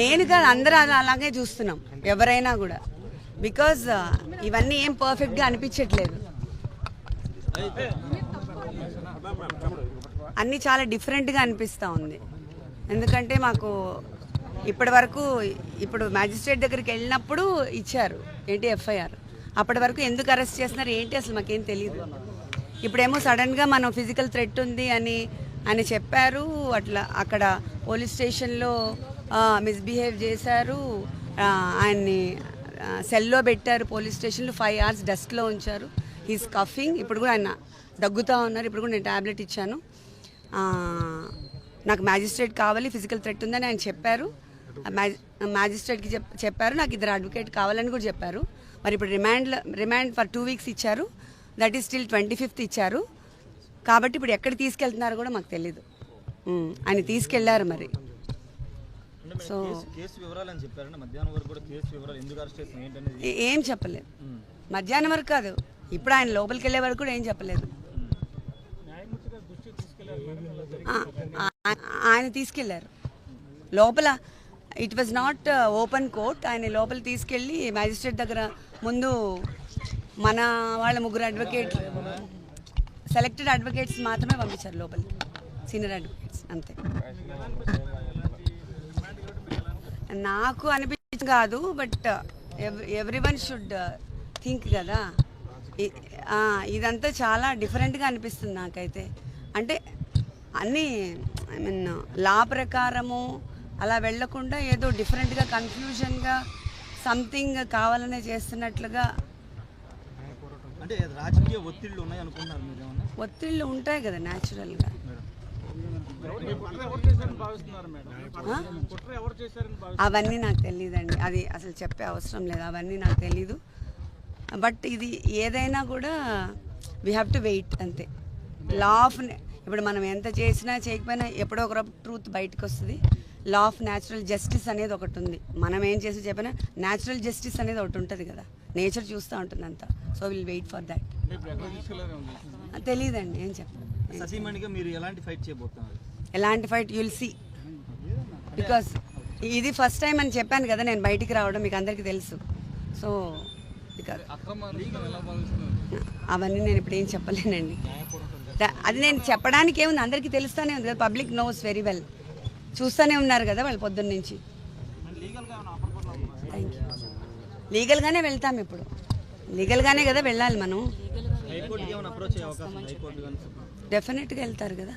నేను కాదు అందరూ అలాగే చూస్తున్నాం ఎవరైనా కూడా. బికాజ్ uh, ఇవన్నీ ఏం పర్ఫెక్ట్గా అనిపించట్లేదు. అన్నీ చాలా డిఫరెంట్గా అనిపిస్తూ ఉంది. ఎందుకంటే మాకు ఇప్పటి వరకు ఇప్పుడు మ్యాజిస్ట్రేట్ దగ్గరికి వెళ్ళినప్పుడు ఇచ్చారు ఏంటి ఎఫ్ఐఆర్ అప్పటి వరకు ఎందుకు అరెస్ట్ చేస్తున్నారు ఏంటి అసలు మాకేం తెలియదు ఇప్పుడేమో సడన్గా మనం ఫిజికల్ థ్రెట్ ఉంది అని అని చెప్పారు. అట్లా అక్కడ పోలీస్ స్టేషన్లో మిస్బిహేవ్ చేశారు. ఆయన్ని సెల్లో పెట్టారు పోలీస్ స్టేషన్లో. ఫైవ్ అవర్స్ డస్ట్లో ఉంచారు. హీస్ కఫింగ్ ఇప్పుడు కూడా ఆయన దగ్గుతూ ఉన్నారు. ఇప్పుడు కూడా నేను ట్యాబ్లెట్ ఇచ్చాను. నాకు మ్యాజిస్ట్రేట్ కావాలి ఫిజికల్ థ్రెట్ ఉందని ఆయన చెప్పారు. మ్యాజి మ్యాజిస్ట్రేట్కి చెప్ చెప్పారు. నాకు ఇద్దరు అడ్వకేట్ కావాలని కూడా చెప్పారు. మరి ఇప్పుడు remand remand for two weeks ఇచ్చారు. That is still twenty fifth ఇచ్చారు. కాబట్టి ఇప్పుడు ఎక్కడ తీసుకెళ్తున్నారో కూడా మాకు తెలీదు. ఆయన తీసుకెళ్ళారు మరి. సో ఏ- చెప్పలేదు. మధ్యాహ్నం వరకు కాదు. ఇప్పుడు ఆయన లోపలికి వెళ్ళే వరకు కూడా ఏం చెప్పలేదు. ఆయన తీసుకెళ్ళారు. లోపల it was not open court ఆయన లోపల తీసుకెళ్ళి మ్యాజిస్ట్రేట్ దగ్గర ముందు మన వాళ్ళ ముగ్గురు అడ్వకేట్ సెలెక్టెడ్ అడ్వకేట్స్ మాత్రమే పంపించారు లోపలికి. సీనియర్ అడ్వకేట్స్ అంతే. నాకు అనిపించింది కాదు but everyone should think కదా. ఇదంతా చాలా డిఫరెంట్గా అనిపిస్తుంది నాకైతే. అంటే అన్నీ ఐ మీన్ లా ప్రకారము అలా వెళ్ళకుండా ఏదో డిఫరెంట్గా కన్ఫ్యూజన్గా సంథింగ్ కావాలనే చేస్తున్నట్లుగా అంటే రాజకీయ ఒత్తిళ్ళు ఉన్నాయి అనుకుంటున్నారు మీరు ఏమన్నా? ఒత్తిళ్ళు ఉంటాయి కదా న్యాచురల్గా అవన్నీ నాకు తెలియదండి అది అసలు చెప్పే అవసరం లేదు. అవన్నీ నాకు తెలీదు. బట్ ఇది ఏదైనా కూడా వీ హ్యావ్ టు వెయిట్ అంతే. లా ఆఫ్ ఇప్పుడు మనం ఎంత చేసినా చేయకపోయినా ఎప్పుడో ఒక ట్రూత్ బయటకు వస్తుంది లా ఆఫ్ న్యాచురల్ జస్టిస్ అనేది ఒకటి ఉంది. మనం ఏం చేసి చెప్పినా న్యాచురల్ జస్టిస్ అనేది ఒకటి ఉంటుంది కదా. నేచర్ చూస్తూ ఉంటుంది అంతా so will wait for that తెలియదండి ఏం మీరు ఎలాంటి ఫైట్ యుల్ సీ బికాస్ ఇది ఫస్ట్ టైం అని చెప్పాను కదా నేను బయటికి రావడం మీకు అందరికీ తెలుసు. సో అవన్నీ నేను ఇప్పుడు ఏం చెప్పలేనండి. అది నేను చెప్పడానికి ఏముంది అందరికీ తెలుస్తానే ఉంది కదా. పబ్లిక్ నోస్ వెరీ వెల్ చూస్తూనే ఉన్నారు కదా వాళ్ళు పొద్దున్న నుంచి. లీగల్గానే వెళ్తాం ఇప్పుడు. లీగల్గానే కదా వెళ్ళాలి మనం. డెఫినెట్గా వెళ్తారు కదా.